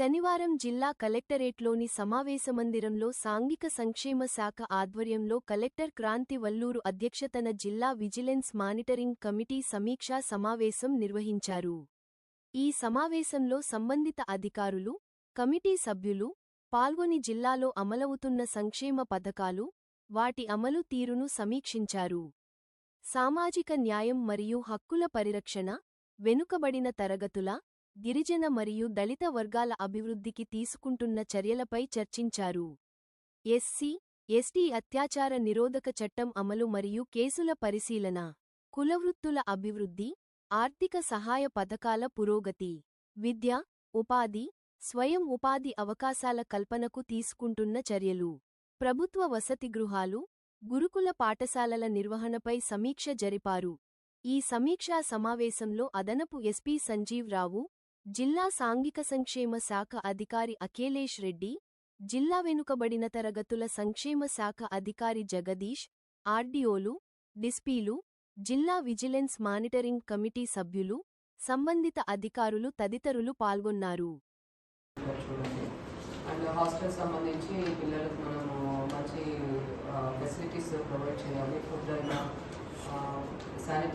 శనివారం జిల్లా కలెక్టరేట్లోని సమావేశమందిరంలో సాంఘిక సంక్షేమ శాఖ ఆధ్వర్యంలో కలెక్టర్ క్రాంతి వల్లూరు అధ్యక్షతన జిల్లా విజిలెన్స్ మానిటరింగ్ కమిటీ సమీక్షా సమావేశం నిర్వహించారు. ఈ సమావేశంలో సంబంధిత అధికారులు కమిటీ సభ్యులు పాల్గొని జిల్లాలో అమలవుతున్న సంక్షేమ పథకాలు వాటి అమలు తీరును సమీక్షించారు. సామాజిక న్యాయం మరియు హక్కుల పరిరక్షణ వెనుకబడిన తరగతుల గిరిజన మరియు దళిత వర్గాల అభివృద్ధికి తీసుకుంటున్న చర్యలపై చర్చించారు. ఎస్సీ ఎస్టీ అత్యాచార నిరోధక చట్టం అమలు మరియు కేసుల పరిశీలన కులవృత్తుల అభివృద్ధి ఆర్థిక సహాయ పథకాల పురోగతి విద్య ఉపాధి స్వయం ఉపాధి అవకాశాల కల్పనకు తీసుకుంటున్న చర్యలు ప్రభుత్వ వసతి గృహాలు గురుకుల పాఠశాలల నిర్వహణపై సమీక్ష జరిపారు. ఈ సమీక్షా సమావేశంలో అదనపు ఎస్పీ సంజీవ్ రావు జిల్లా సాంఘిక సంక్షేమ శాఖ అధికారి అఖిలేష్ రెడ్డి జిల్లా వెనుకబడిన తరగతుల సంక్షేమ శాఖ అధికారి జగదీష్ ఆర్డీఓలు డిస్పీలు జిల్లా విజిలెన్స్ మానిటరింగ్ కమిటీ సభ్యులు సంబంధిత అధికారులు తదితరులు పాల్గొన్నారు. అండ్ హాస్టల్ సంబంధించి పిల్లలకు మనము మంచి ఫెసిలిటీస్ ప్రొవైడ్ చేయాలి. ఫుడ్ అయినా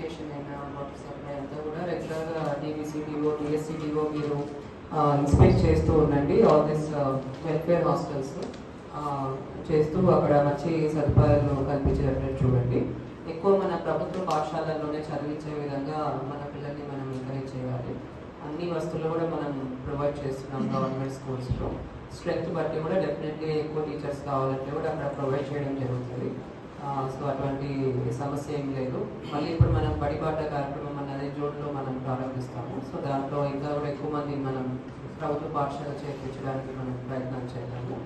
శానిటేషన్ అయినా వాటర్ సప్లై అంతా కూడా రెగ్యులర్గా టీవీసీ డిఓ మీరు ఇన్స్పెక్ట్ చేస్తూ ఉండండి. ఆల్ దిస్ వెల్ఫేర్ హాస్టల్స్ చేస్తూ అక్కడ మంచి సదుపాయాలు కల్పించేటట్టు చూడండి. ఎక్కువ మన ప్రభుత్వ పాఠశాలల్లోనే చదివించే విధంగా మన పిల్లల్ని మనం ఎంకరేజ్ చేయాలి. అన్ని వస్తువులు కూడా మనం ప్రొవైడ్ చేస్తున్నాం గవర్నమెంట్ స్కూల్స్లో స్ట్రెంగ్త్ బట్టి కూడా డెఫినెట్లీ ఎక్కువ టీచర్స్ కావాలంటే కూడా అక్కడ ప్రొవైడ్ చేయడం జరుగుతుంది. సో అటువంటి సమస్య ఏం లేదు. మళ్ళీ ఇప్పుడు మనం బడిబాట కార్యక్రమం అనేది జూన్లో మనం ప్రారంభిస్తాము. సో దాంట్లో ఇంకా కూడా ఎక్కువ మంది మనం ప్రభుత్వ పాఠశాల చేర్పించడానికి మనం ప్రయత్నం చేద్దాము.